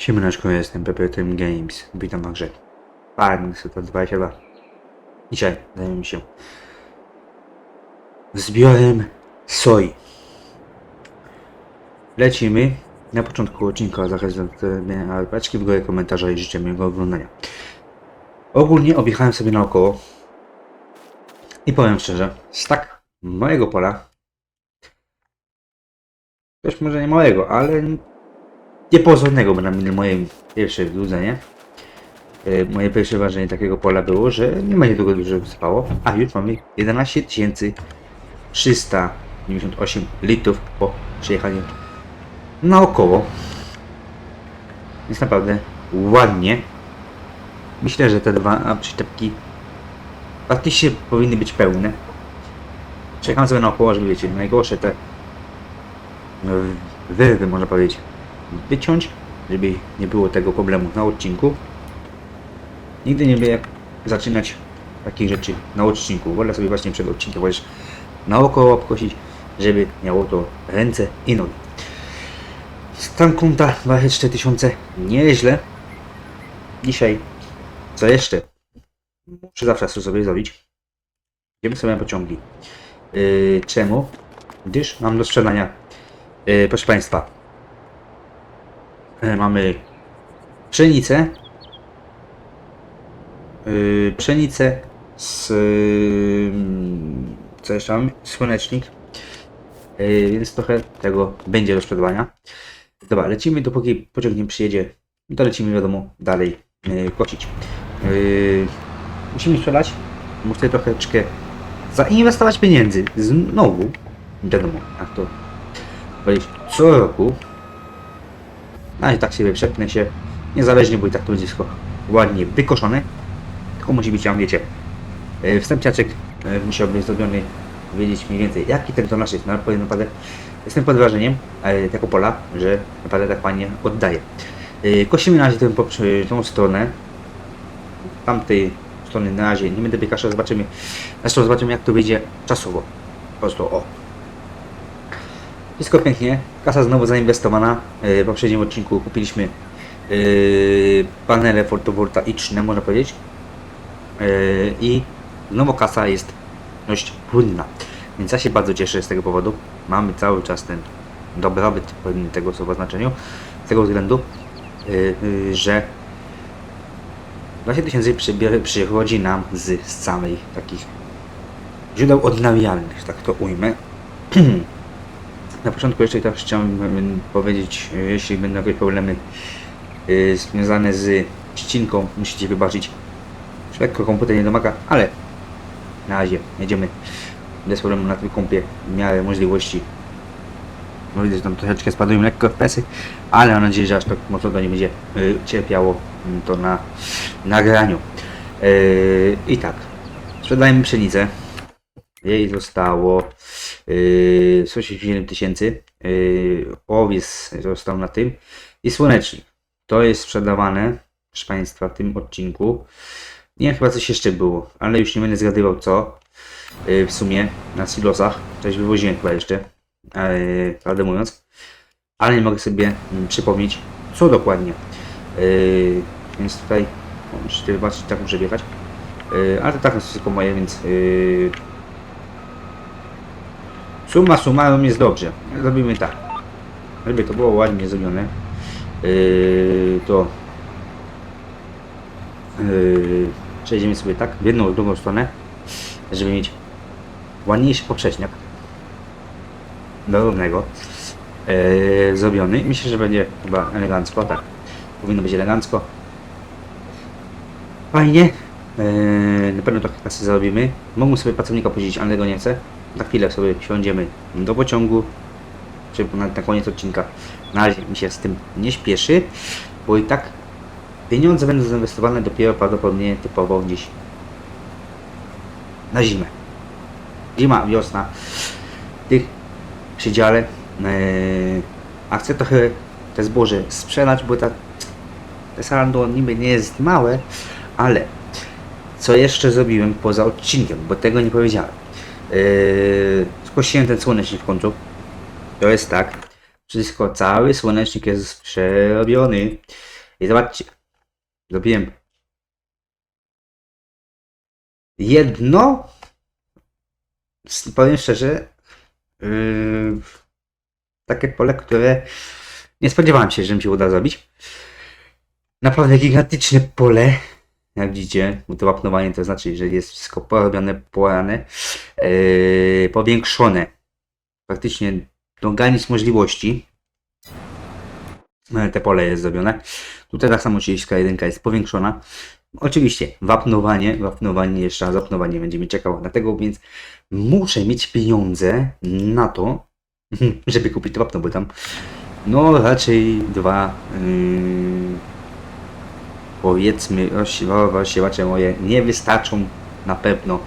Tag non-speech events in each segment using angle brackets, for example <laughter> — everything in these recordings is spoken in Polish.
Siemaneczko, jestem Pepe Time Games. Witam na grze Farming Super 22. Dzisiaj zajmiemy się zbiorem soi. Lecimy. Na początku odcinka zachęcam do zostawienia paczki w górę komentarza i życzę miłego oglądania. Ogólnie objechałem sobie naokoło i powiem szczerze, z tak mojego pola też może nie małego, ale niepozornego, bo na moje pierwsze złudzenie, e, moje pierwsze wrażenie takiego pola było, że nie będzie tego dużo wysypało, a już mamy 11 398 litrów po przejechaniu naokoło. Jest naprawdę ładnie. Myślę, że te dwa przyczepki praktycznie powinny być pełne. Czekam sobie naokoło, żeby wiecie, najgorsze te wyrwy, można powiedzieć, wyciąć, żeby nie było tego problemu na odcinku. Nigdy nie lubię zaczynać takich rzeczy na odcinku. Wolę sobie właśnie przed odcinkiem chociaż naokoło obkosić, żeby miało to ręce i nogi. Stan konta 24 tysiące, nieźle. Dzisiaj, co jeszcze? Muszę zawsze sobie zrobić. Idziemy sobie pociągi. Yy, czemu? Gdyż mam do sprzedania E, proszę Państwa, mamy pszenicę, e, pszenicę z, mm, co jeszcze mam? Słonecznik, E, więc trochę tego będzie do sprzedawania. Dobra, lecimy, dopóki pociąg nie przyjedzie, to lecimy, wiadomo, dalej e, kosić. E, Musimy sprzedać, muszę troszeczkę zainwestować pieniędzy, znowu, wiadomo, jak to powiedzieć co roku. No i tak sobie przepnę się. Niezależnie, bo i tak to będzie wszystko ładnie wykoszone. Tylko musi być, jak wiecie, e, wstępniaczek e, musiał być zrobiony, wiedzieć mniej więcej jaki ten tonaż jest. No, naprawdę, jestem pod wrażeniem e, tego pola, że naprawdę tak fajnie oddaje. Kosimy na razie tę, tą stronę. Tamtej strony na razie nie będę biegać, zobaczymy. Zresztą zobaczymy jak to wyjdzie czasowo. Po prostu o, wszystko pięknie. Kasa znowu zainwestowana. Yy, W poprzednim odcinku kupiliśmy yy, panele fotowoltaiczne, można powiedzieć. Yy, I znowu kasa jest dość płynna. Więc ja się bardzo cieszę z tego powodu. Mamy cały czas ten dobrobyt, powiem tego słowa znaczeniu. Z tego względu, że 20 tysięcy przychodzi nam z, z samej takich źródeł odnawialnych, tak to ujmę. <clears throat> Na początku jeszcze tak chciałem powiedzieć, e, jeśli będą jakieś problemy e, związane z ścinką, musicie wybaczyć. Lekko komputer nie domaga, ale na razie jedziemy bez problemu na tym kompie w miarę możliwości. No widzę, że tam troszeczkę spadają lekko FPS-y, ale mam nadzieję, że aż tak mocno to nie będzie y, cierpiało to na nagraniu. Yy, I tak, sprzedajemy pszenicę. Jej zostało yy, 187 tysięcy. Yy, owiec został na tym. I słonecznik. To jest sprzedawane, proszę Państwa, w tym odcinku. Nie chyba coś jeszcze było, ale już nie będę zgadywał co. Yy, w sumie na silosach. Coś wywoziłem chyba jeszcze, yy, prawdę mówiąc. Ale nie mogę sobie mm, przypomnieć, co dokładnie. Yy, więc tutaj, musicie wybaczyć, tak muszę wjechać. Yy, ale to tak jest tylko moje, więc yy, Summa summarum jest dobrze. Zrobimy tak. Żeby to było ładnie zrobione. Yy, to yy, przejdziemy sobie tak w jedną, w drugą stronę, żeby mieć ładniejszy poprzeczniak do równego yy, zrobiony. Myślę, że będzie chyba elegancko, tak. Powinno być elegancko. Fajnie. Yy, na pewno trochę kasy zarobimy. Mogę sobie pracownika podzielić, ale tego nie chcę. Za chwilę sobie wsiądziemy do pociągu, czy na, na koniec odcinka. Na razie mi się z tym nie śpieszy, bo i tak pieniądze będą zainwestowane dopiero prawdopodobnie typowo gdzieś na zimę. Zima, wiosna, tych przydziale. Yy, a chcę trochę te zboże sprzedać, bo ta, te saldo niby nie jest małe, ale co jeszcze zrobiłem poza odcinkiem, bo tego nie powiedziałem. Yy, ten słonecznik w końcu. To jest tak. Wszystko, cały słonecznik jest przerobiony. I zobaczcie, zrobiłem jedno, powiem szczerze, yy, takie pole, które nie spodziewałem się, że mi się uda zrobić. Naprawdę gigantyczne pole, jak widzicie, to wapnowanie to znaczy, że jest wszystko porobione, porane, yy, powiększone, praktycznie do granic możliwości. E, Te pole jest zrobione. Tutaj tak samo 31 jest powiększona. Oczywiście wapnowanie, wapnowanie, jeszcze raz wapnowanie będzie mi czekało. Dlatego więc muszę mieć pieniądze na to, <laughs> żeby kupić to wapno, bo tam no raczej dwa yy, powiedzmy rozsiewa- rozsiewacze moje nie wystarczą na pewno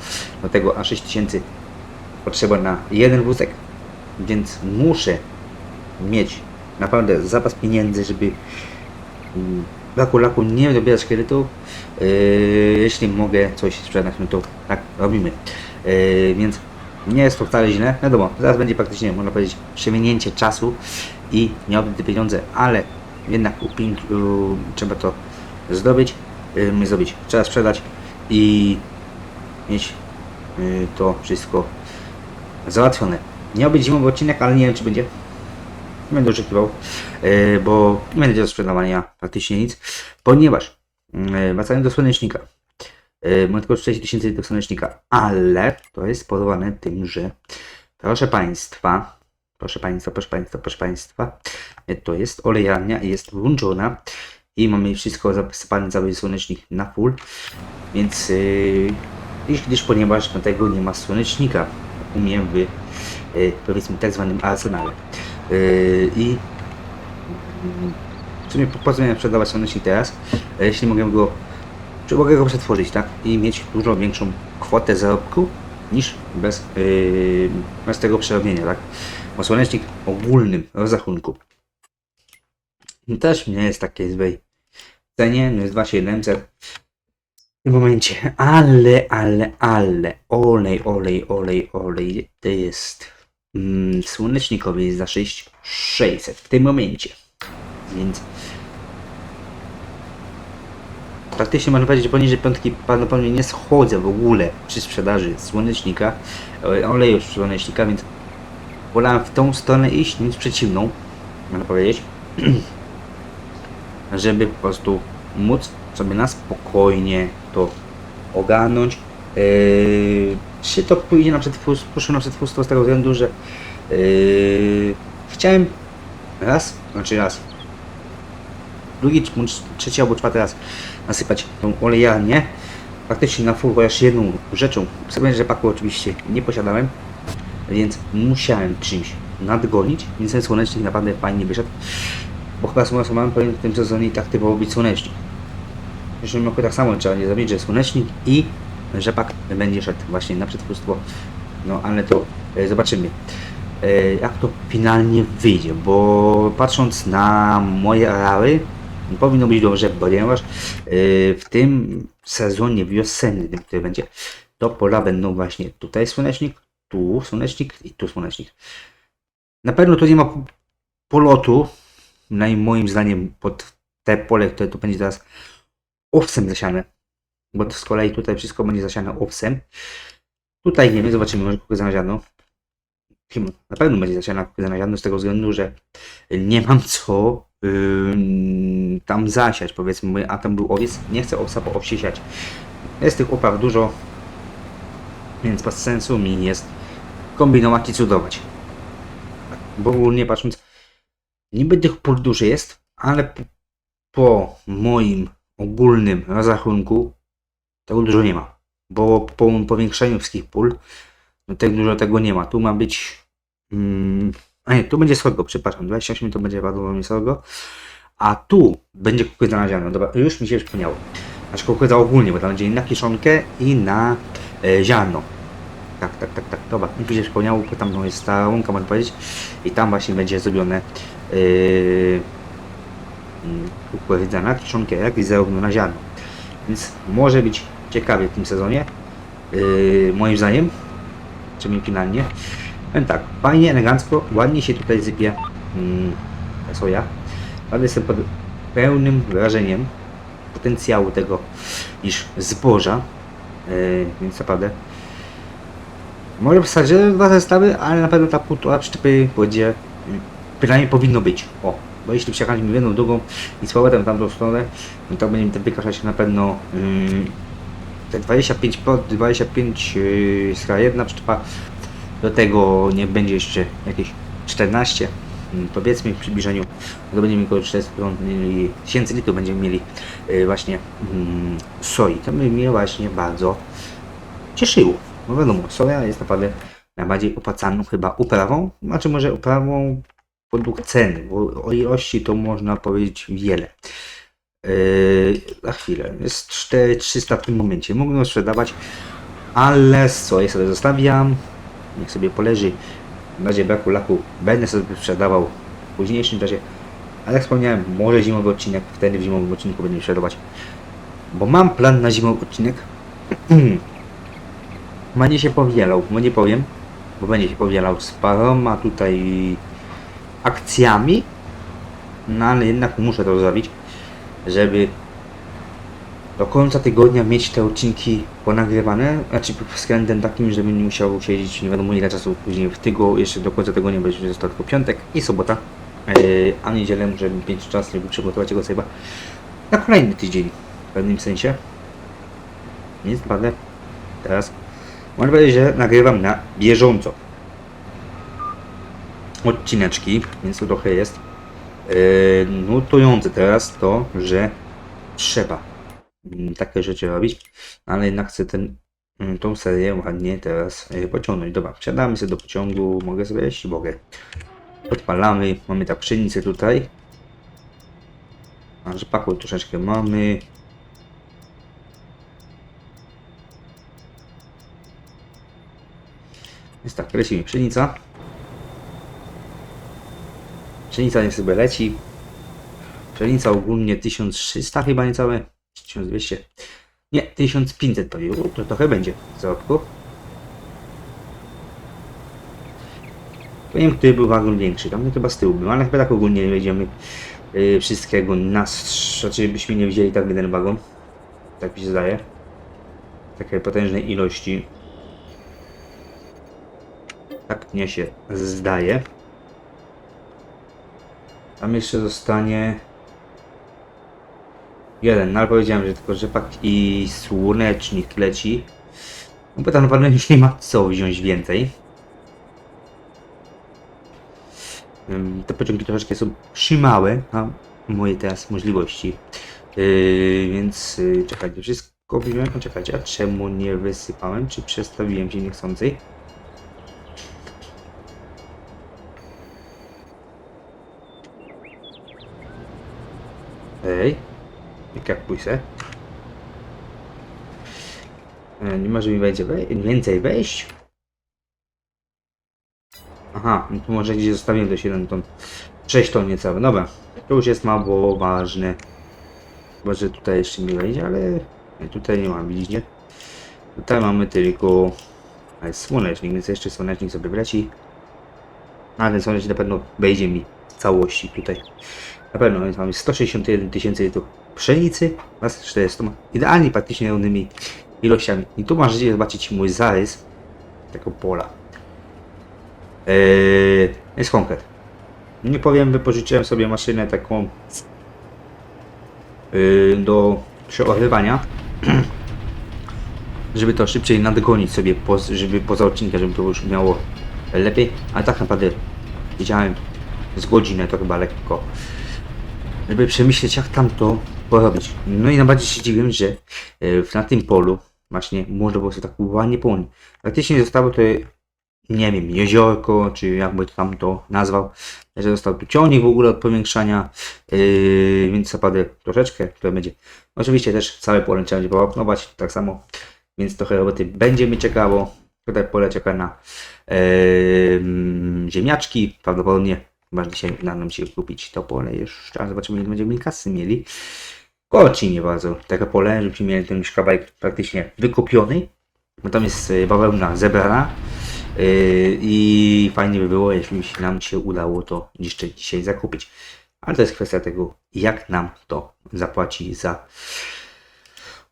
do tego a 6000 potrzeba na jeden wózek, więc muszę mieć naprawdę zapas pieniędzy, żeby mm, laku laku nie dobierać kredytu. Yy, jeśli mogę coś sprzedać, no to tak robimy. Yy, więc nie jest to wcale źle. Wiadomo, zaraz będzie praktycznie, można powiedzieć, przemienięcie czasu i miałbym te pieniądze, ale jednak upin- u- trzeba to zdobyć, yy, zrobić, trzeba sprzedać i mieć yy, to wszystko załatwione. Miał być zimowy odcinek, ale nie wiem czy będzie. Będę oczekiwał, yy, bo nie będzie do sprzedawania praktycznie nic, ponieważ yy, wracając do słonecznika. Yy, mam tylko 4000 do słonecznika, ale to jest spowodowane tym, że proszę Państwa, proszę Państwa, proszę Państwa, proszę Państwa, to jest olejarnia, jest włączona i mamy wszystko zasypane cały słonecznik na full, więc yy, gdyż, ponieważ do tego nie ma słonecznika u mnie w yy, powiedzmy tak zwanym arsenale. Yy, I w sumie po co miałem sprzedawać słonecznik teraz, e, jeśli mogę go, czy mogę go przetworzyć, tak? I mieć dużo większą kwotę zarobku niż bez, yy, bez tego przerobienia, tak? Bo słonecznik w ogólnym rozrachunku też nie jest takiej złej cenie, no jest 2700 w tym momencie, ale, ale, ale, olej, olej, olej, olej, to jest mm, słonecznikowy jest za 6600 w tym momencie, więc praktycznie można powiedzieć, że poniżej piątki prawdopodobnie nie schodzę w ogóle przy sprzedaży słonecznika, e, oleju słonecznika, więc wolałem w tą stronę iść niż przeciwną, można powiedzieć, <clears throat> żeby po prostu móc sobie na spokojnie to ogarnąć. Yy, czy to pójdzie na przetwórstwo, poszło na z tego względu, że yy, chciałem raz, znaczy raz, drugi, trzeci albo czwarty raz nasypać tą olejarnię praktycznie na full, chociaż jedną rzeczą, sobie rzepaku oczywiście nie posiadałem, więc musiałem czymś nadgonić, więc ten słonecznik naprawdę fajnie wyszedł, bo chyba powinien w tym sezonie i tak typowo być słonecznik. W przyszłym roku tak samo trzeba nie zrobić, że słonecznik i rzepak będzie szedł właśnie na przetwórstwo, no ale to e, zobaczymy e, jak to finalnie wyjdzie, bo patrząc na moje areały, powinno być dobrze, ponieważ e, w tym sezonie wiosennym, który będzie, to pola będą właśnie tutaj słonecznik, tu słonecznik i tu słonecznik. Na pewno tu nie ma polotu, moim zdaniem pod te pole, które tu będzie teraz owsem zasiane, bo z kolei tutaj wszystko będzie zasiane owsem. Tutaj nie wiem, zobaczymy, może kukurydzę na ziarno. Na pewno będzie zasiana kukurydza na ziarno z tego względu, że nie mam co ym, tam zasiać, powiedzmy, a tam był owiec, nie chcę owsa po owsie siać. Jest tych upraw dużo, więc bez sensu mi jest kombinować i cudować. Bo ogólnie patrząc, niby tych pól dużo jest, ale po, po moim ogólnym rozrachunku tego dużo nie ma. Bo po powiększeniu wszystkich pól no tak dużo tego nie ma. Tu ma być. Mm, a nie, tu będzie sorgo, przepraszam. 28 to będzie prawdopodobnie sorgo. A tu będzie kukurydza na ziarno. Dobra, już mi się przypomniało. Znaczy kukurydza ogólnie, bo tam będzie i na kiszonkę i na e, ziarno. Tak, tak, tak, tak. Dobra, mi się przypomniało, bo tam jest ta łąka, można powiedzieć. I tam właśnie będzie zrobione na kiszonkę, jak i zarówno na ziarno. Więc może być ciekawie w tym sezonie. Yy, moim zdaniem czy finalnie. Powiem tak, fajnie, elegancko, ładnie się tutaj sypie mm, soja. Bardzo jestem pod pełnym wrażeniem potencjału tego, iż zboża, yy, więc naprawdę może w zasadzie dwa zestawy, ale na pewno ta półtora przyczepy będzie, yy, przynajmniej powinno być. O, bo jeśli przejechaliśmy jedną, drugą i z w tamtą stronę, no to będziemy tam wykaszać na pewno yy, te 25 pod 25 yy, skala jedna przyczepa. Do tego nie będzie jeszcze jakieś 14 mm, powiedzmy w przybliżeniu. To będziemy około 400 mieli- tysięcy litrów będziemy mieli yy, właśnie mm, soi. To by mnie właśnie bardzo cieszyło no wiadomo soja jest naprawdę najbardziej opłacaną chyba uprawą. Znaczy może uprawą według ceny bo o ilości to można powiedzieć wiele Yy, za chwilę. Jest 4300 w tym momencie. Mógłbym sprzedawać, ale co, ja sobie zostawiam. Niech sobie poleży. W razie braku laku będę sobie sprzedawał w późniejszym czasie. Ale jak wspomniałem, może zimowy odcinek, wtedy w zimowym odcinku będziemy sprzedawać. Bo mam plan na zimowy odcinek. <clears throat> będzie się powielał, bo nie powiem. Bo będzie się powielał z paroma tutaj akcjami. No ale jednak muszę to zrobić żeby do końca tygodnia mieć te odcinki ponagrywane, znaczy pod względem takim, żebym nie musiał siedzieć nie wiadomo ile czasu później w tygodniu, jeszcze do końca tygodnia będzie został tylko piątek i sobota, yy, a niedzielę muszę mieć czas, żeby przygotować jego sobie na kolejny tydzień w pewnym sensie. Więc naprawdę teraz można powiedzieć, że nagrywam na bieżąco odcineczki, więc to trochę jest Yy, nutujące teraz to, że trzeba mm, takie rzeczy robić, ale jednak chcę ten, mm, tą serię ładnie teraz yy, pociągnąć. Dobra, wsiadamy sobie do pociągu, mogę sobie jeść? Mogę. Odpalamy, mamy tak pszenicę tutaj. A rzepaku troszeczkę mamy. Jest tak, leci mi pszenica. Pszenica nie sobie leci. Pszenica ogólnie 1300 chyba niecałe. 1200. Nie, 1500 pewnie. U, To trochę będzie w zarobku. Nie wiem, który był wagon większy. Tam chyba z tyłu był, ale chyba tak ogólnie nie będziemy yy, wszystkiego nas, znaczy byśmy nie wzięli tak jeden wagon. Tak mi się zdaje. Takiej potężnej ilości. Tak mnie się zdaje. Tam jeszcze zostanie jeden, no ale powiedziałem, że tylko rzepak i słonecznik leci. No bo tam naprawdę nie ma co wziąć więcej. Te pociągi troszeczkę są przymałe na moje teraz możliwości. Yy, więc yy, czekajcie, wszystko wziąłem. Czekajcie, a czemu nie wysypałem? Czy przestawiłem się niechcący? Ej, jak pójdę? E, Nie może mi będzie wej więcej wejść? Aha, no to może gdzieś zostawiłem do 7 ton. 6 ton niecałe, dobra. To już jest mało ważne. Chyba, że tutaj jeszcze mi wejdzie, ale nie, tutaj nie mam, widzicie? Tutaj mamy tylko ale słonecznik, więc jeszcze słonecznik sobie wleci. A ten słonecznik na pewno wejdzie mi w całości tutaj. Na pewno, więc mamy 161 tysięcy litrów pszenicy z 400 idealnie praktycznie równymi ilościami. I tu możecie zobaczyć mój zarys tego pola. Eee, jest konkret. Nie powiem, wypożyczyłem sobie maszynę taką yy, do przeorywania, <clears throat> żeby to szybciej nadgonić sobie, żeby poza odcinkiem, żeby to już miało lepiej, ale tak naprawdę widziałem z godzinę to chyba lekko żeby przemyśleć jak tam to porobić. No i najbardziej się dziwiłem, że e, na tym polu właśnie można było sobie tak ładnie połączyć. Praktycznie zostało to, nie wiem, jeziorko, czy jakby to tam to nazwał, że został tu ciągnik w ogóle od powiększania, yy, więc naprawdę troszeczkę to będzie. Oczywiście też całe pole trzeba będzie połapnować, tak samo, więc trochę roboty będzie mi czekało. Tutaj pole czeka na yy, ziemniaczki, prawdopodobnie Chyba dzisiaj uda nam się kupić to pole jeszcze, a zobaczymy ile będziemy kasy mieli. Koci nie bardzo takie pole, żebyśmy mieli ten kawałek praktycznie wykupiony. Bo tam jest e, bawełna zebrana. Yy, I fajnie by było, jeśli nam się udało to jeszcze dzisiaj zakupić. Ale to jest kwestia tego, jak nam to zapłaci za.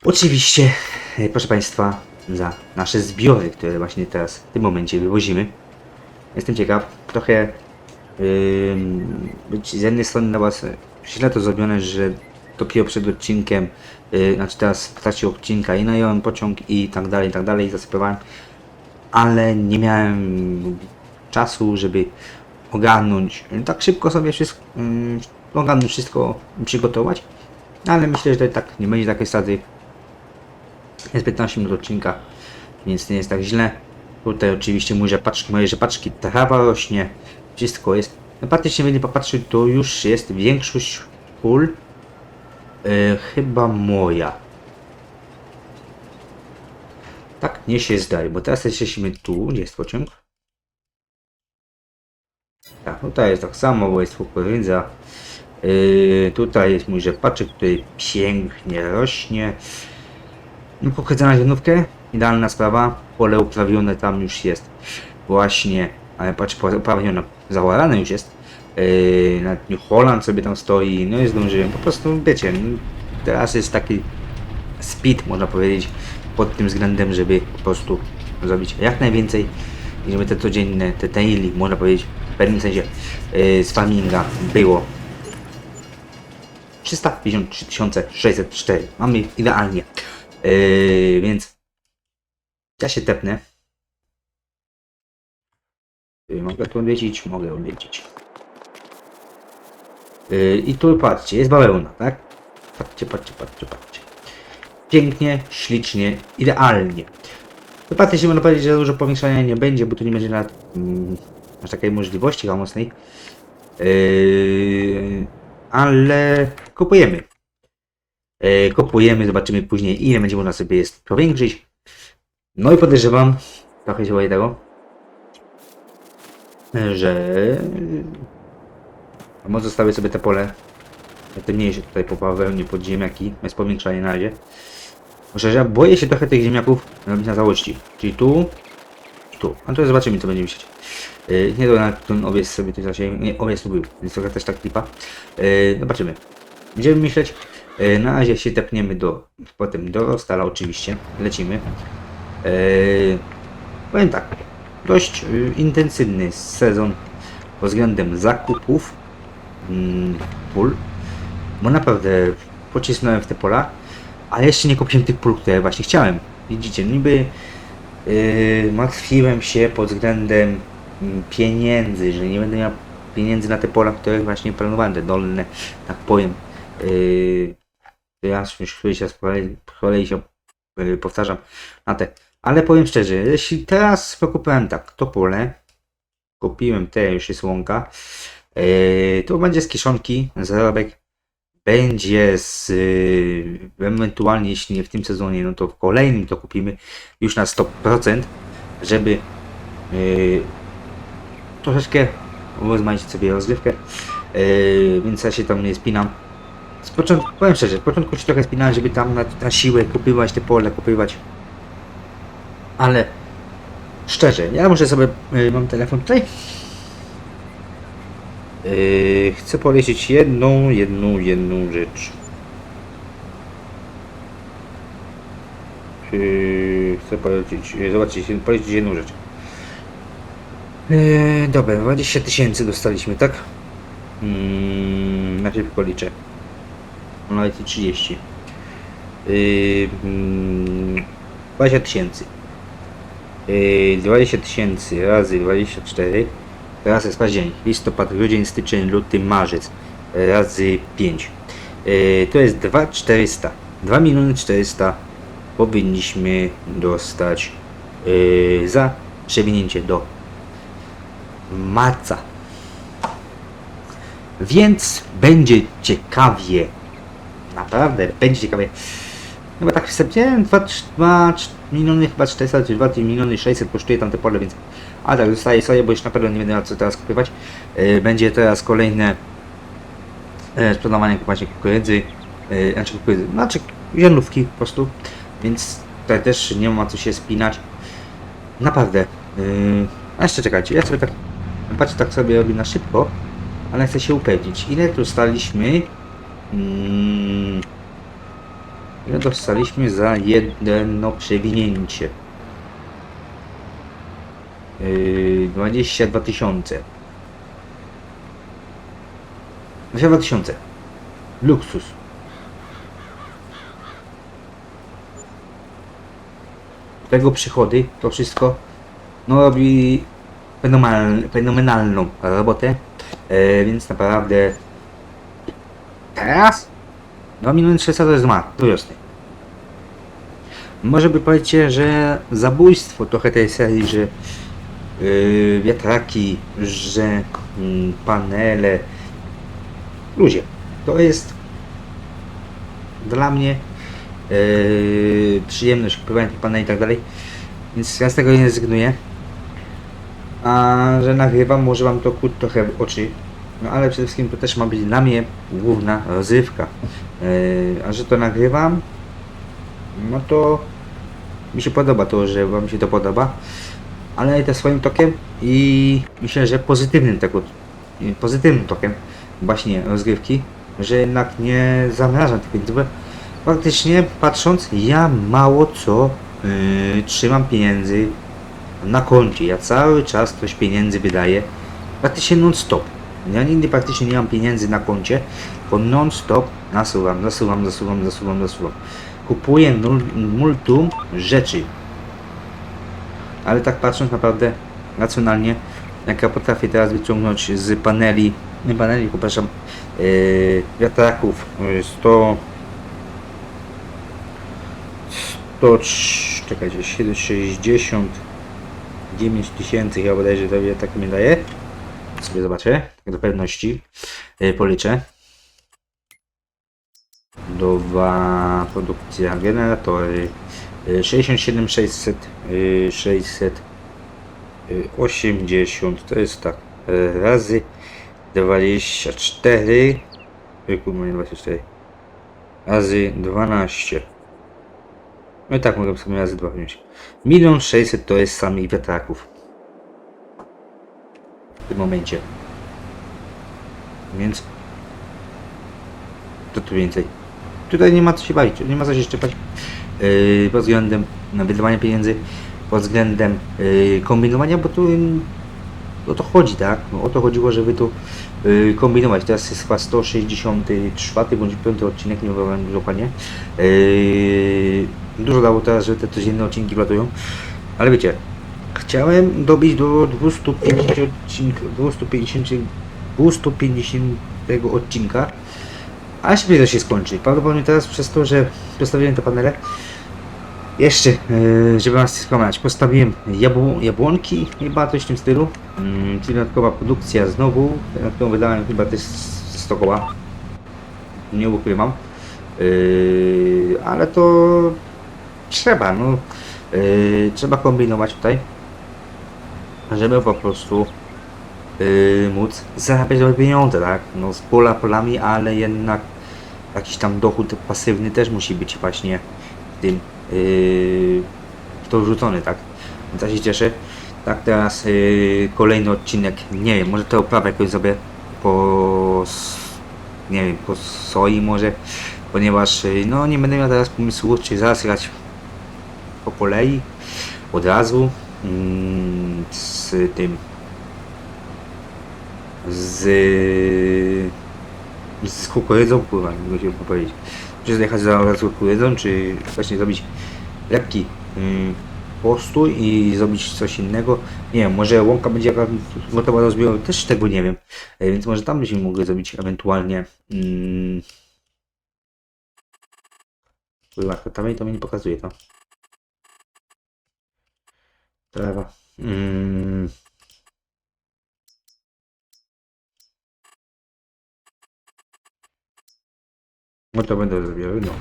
Oczywiście, e, proszę Państwa, za nasze zbiory, które właśnie teraz w tym momencie wywozimy. Jestem ciekaw, trochę być z jednej strony na Was źle to zrobione, że dopiero przed odcinkiem, yy, znaczy teraz w trakcie odcinka i nająłem pociąg i tak dalej, i tak dalej, zasypywałem, ale nie miałem czasu, żeby ogarnąć tak szybko sobie wszystko, ym, ogarnąć wszystko, przygotować, ale myślę, że tak nie będzie takiej straty. Jest 15 minut odcinka, więc nie jest tak źle. Tutaj oczywiście moje paczki, moje paczki, trawa rośnie, wszystko jest. No praktycznie będzie popatrzeć, to już jest większość pól, e, chyba moja. Tak nie się zdaje, bo teraz jesteśmy tu, gdzie jest pociąg? Tak, tutaj jest tak samo, bo jest kukurydza. Yy, tutaj jest mój rzepaczek, który pięknie rośnie. No kukurydza na ziarnówkę, idealna sprawa. Pole uprawione tam już jest właśnie, ale patrz, pole uprawione, zaorane już jest. Yy, nawet New Holland sobie tam stoi, no i zdążyłem. Po prostu, wiecie, no, teraz jest taki speed, można powiedzieć, pod tym względem, żeby po prostu zrobić jak najwięcej i żeby te codzienne, te daily, można powiedzieć, w pewnym sensie yy, z farminga było 353 604. Mamy idealnie. Yy, więc ja się tepnę. Yy, mogę tu odwiedzić? Mogę odwiedzić. Yy, I tu patrzcie, jest bawełna, tak? Patrzcie, patrzcie, patrzcie, patrzcie. Pięknie, ślicznie, idealnie. Patrzcie, się można powiedzieć, że dużo powiększania nie będzie, bo tu nie będzie na mm, aż takiej możliwości chyba mocnej. Yy, ale kupujemy. Yy, kupujemy, zobaczymy później ile będzie można sobie jest powiększyć. No i podejrzewam, trochę się boję tego, że a może zostawię sobie te pole, te mniejsze tutaj po bawełnie pod ziemniaki, bez powiększania na razie. Że ja boję się trochę tych ziemniaków robić na całości, czyli tu i tu. A to zobaczymy co będzie myśleć. Yy, nie to ten owiec sobie tu zasieję, nie, owiec tu był, więc trochę też tak klipa. Yy, zobaczymy. Będziemy myśleć. Yy, na razie się tepniemy do, potem do Rostala oczywiście, lecimy. Yy, powiem tak, dość yy, intensywny sezon pod względem zakupów mm, pól, bo naprawdę pocisnąłem w te pola, ale jeszcze nie kupiłem tych pól, które właśnie chciałem. Widzicie, niby yy, martwiłem się pod względem mm, pieniędzy, że nie będę miał pieniędzy na te pola, które właśnie planowałem, te dolne, tak powiem. Yy, ja już któryś raz po kolei, po kolei się yy, powtarzam na te. Ale powiem szczerze, jeśli teraz wykupałem tak, to pole, kupiłem te, już jest łąka, yy, to będzie z kiszonki, zarobek. Będzie z, yy, ewentualnie jeśli nie w tym sezonie, no to w kolejnym to kupimy już na 100%, żeby yy, troszeczkę rozmaicić sobie rozgrywkę, yy, więc ja się tam nie spinam. Z początku, powiem szczerze, z początku się trochę spinałem, żeby tam na, na siłę kupywać te pole, kupywać, ale szczerze, ja muszę sobie, yy, mam telefon tutaj, Yy, chcę polecić jedną, jedną, jedną rzecz. Yy, chcę polecić, yy, zobaczcie, polecić jedną rzecz. Yy, dobra, 20 tysięcy dostaliśmy, tak? Yy, na szybko. Nawet i 30. Yy, mm, 20 tysięcy. Yy, 20 tysięcy razy 24 Teraz jest październik, listopad, grudzień, styczeń, luty, marzec razy 5. Yy, to jest 2400. 2 miliony 400 powinniśmy dostać yy, za przewinięcie do marca. Więc będzie ciekawie. Naprawdę, będzie ciekawie. Chyba tak wstępnie 2, 2 miliony chyba 400 czy 2 miliony 600 kosztuje tam te pole, więc ale tak, zostaje sobie, bo już na pewno nie będę miał co teraz kupywać. Yy, będzie teraz kolejne yy, sprzedawanie właśnie kukurydzy, yy, znaczy kukurydzy, znaczy ziarnówki po prostu, więc tutaj też nie ma co się spinać. Naprawdę. Yy, a jeszcze czekajcie, ja sobie tak patrzę tak sobie robię na szybko. ale chcę się upewnić. Ile dostaliśmy? Mm, ile dostaliśmy za jedno przewinięcie? Yy, 22 tysiące. 22 tysiące. Luksus. Tego przychody, to wszystko no robi fenomenal, fenomenalną robotę, e, więc naprawdę teraz no minut 600 to jest ma, do wiosny. Może by powiecie, że zabójstwo trochę tej serii, że yy, wiatraki, że mm, panele, ludzie, to jest dla mnie yy, przyjemność kupowania tych paneli i tak dalej, więc ja z tego nie rezygnuję. A że nagrywam, może wam to kłód trochę oczy, no ale przede wszystkim to też ma być dla mnie główna rozrywka. Yy, a że to nagrywam, no to mi się podoba to, że wam się to podoba, ale też swoim tokiem i myślę, że pozytywnym tego, pozytywnym tokiem właśnie rozgrywki, że jednak nie zamrażam tych pieniędzy, faktycznie patrząc, ja mało co yy, trzymam pieniędzy na koncie. Ja cały czas coś pieniędzy wydaję, praktycznie non-stop. Ja nigdy praktycznie nie mam pieniędzy na koncie, bo non-stop nasuwam, nasuwam, nasuwam, nasuwam, nasuwam. Kupuję multum rzeczy. Ale tak patrząc naprawdę racjonalnie, jak ja potrafię teraz wyciągnąć z paneli, nie paneli, przepraszam, yy, wiatraków yy, 100 100, czekajcie, 69 tysięcy, chyba bodajże to tak mi daje. Sobie zobaczę, tak do pewności yy, policzę. Dowa produkcja generatory y, 67 600 y, 680 to jest tak y, razy 24 Ojku, nie 24 razy 12 no i tak mogę sobie razy 2 wziąć. Milion 600 to jest samych wiatraków tym momencie więc to tu więcej tutaj nie ma co się bawić, nie ma co się szczepać yy, pod względem wydawania pieniędzy, pod względem yy, kombinowania, bo tu yy, o to chodzi, tak? No, o to chodziło, żeby tu yy, kombinować. Teraz jest chyba 164 bądź 5 odcinek, nie wiem panie. Yy, dużo dało teraz, że te codzienne odcinki wlatują, ale wiecie, chciałem dobić do 250 odcinków, 250, 250 odcinka, ale się to się skończy. Prawdopodobnie teraz przez to, że postawiłem te panele, jeszcze, yy, żeby was skłamać, postawiłem jabł jabłonki, chyba coś w tym stylu, yy, czyli dodatkowa produkcja znowu, na którą wydałem chyba też 100 koła, nie ukrywam, yy, ale to trzeba, no, yy, trzeba kombinować tutaj, żeby po prostu yy, móc zarabiać dobre pieniądze, tak? No z pola polami, ale jednak jakiś tam dochód pasywny też musi być właśnie w tym yy, to wrzucony, tak? Ja się cieszę. Tak teraz yy, kolejny odcinek, nie wiem, może to oprawę jakoś zrobię po nie wiem, po soi może, ponieważ yy, no nie będę miał teraz pomysłu, czy zaraz grać po kolei, od razu z tym z z kukurydzą, kurwa, nie mogę powiedzieć. Czy zjechać za z kukurydzą, czy właśnie zrobić lekki mm, postój i zrobić coś innego. Nie wiem, może łąka będzie jakaś gotowa do zbioru, też tego nie wiem. E, Więc może tam byśmy mogli zrobić ewentualnie mm, Kurwa, tam to mi nie pokazuje to. Trawa. Mm. No to będę zbierał, no.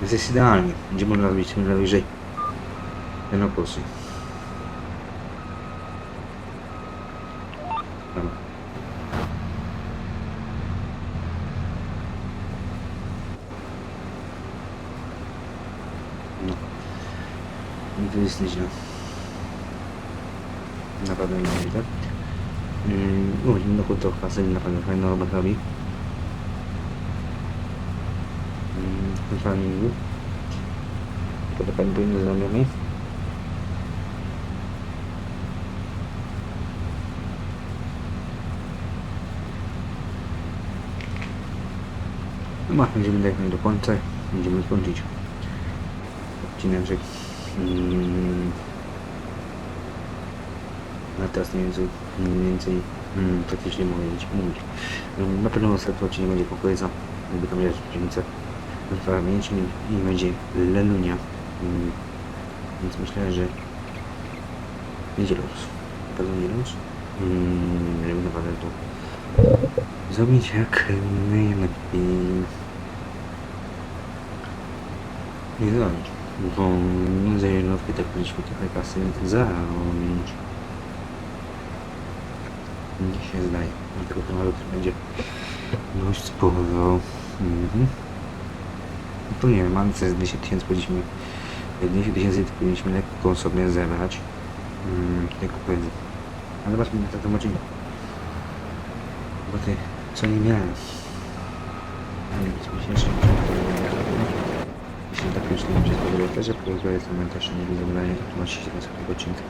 Więc jest idealnie. Gdzie można zrobić tym wyżej. Ten okosy. Dobra. No. I to jest nieźle. Naprawdę nie widzę. Mm, no, no to kasy naprawdę fajną robotę robi. Mm, farmingu. Spotkanie byli znajomi. No, będziemy dojechać do końca. Będziemy kończyć odcineczek. Mm. A teraz mniej więcej, mniej więcej mm, praktycznie mogę mówić. Mm, Na pewno następny odcinek będzie kukurydza, jakby tam jest dzielnicę pamięci i będzie lelunia. Mm, Więc myślę, że będzie los. Na pewno nie los. Mm, Żeby naprawdę to zrobić jak najlepiej. Nie zrobić. Bo za jednostki tak powinniśmy trochę kasy zarobić. Mi się zdaje. Tylko ten malutki będzie dość sporo. Mhm. No to nie wiem, mam z 10 tysięcy powinniśmy 10 tysięcy powinniśmy lekko sobie zebrać. Mm, tylko powiedzmy. Ale zobaczmy na tym odcinku. Bo ty, co nie miałem. Nie wiem, co mi się jeszcze jeśli będzie spodziewał też, to jest komentarz, nie do zabrania, to macie się na swojego odcinka.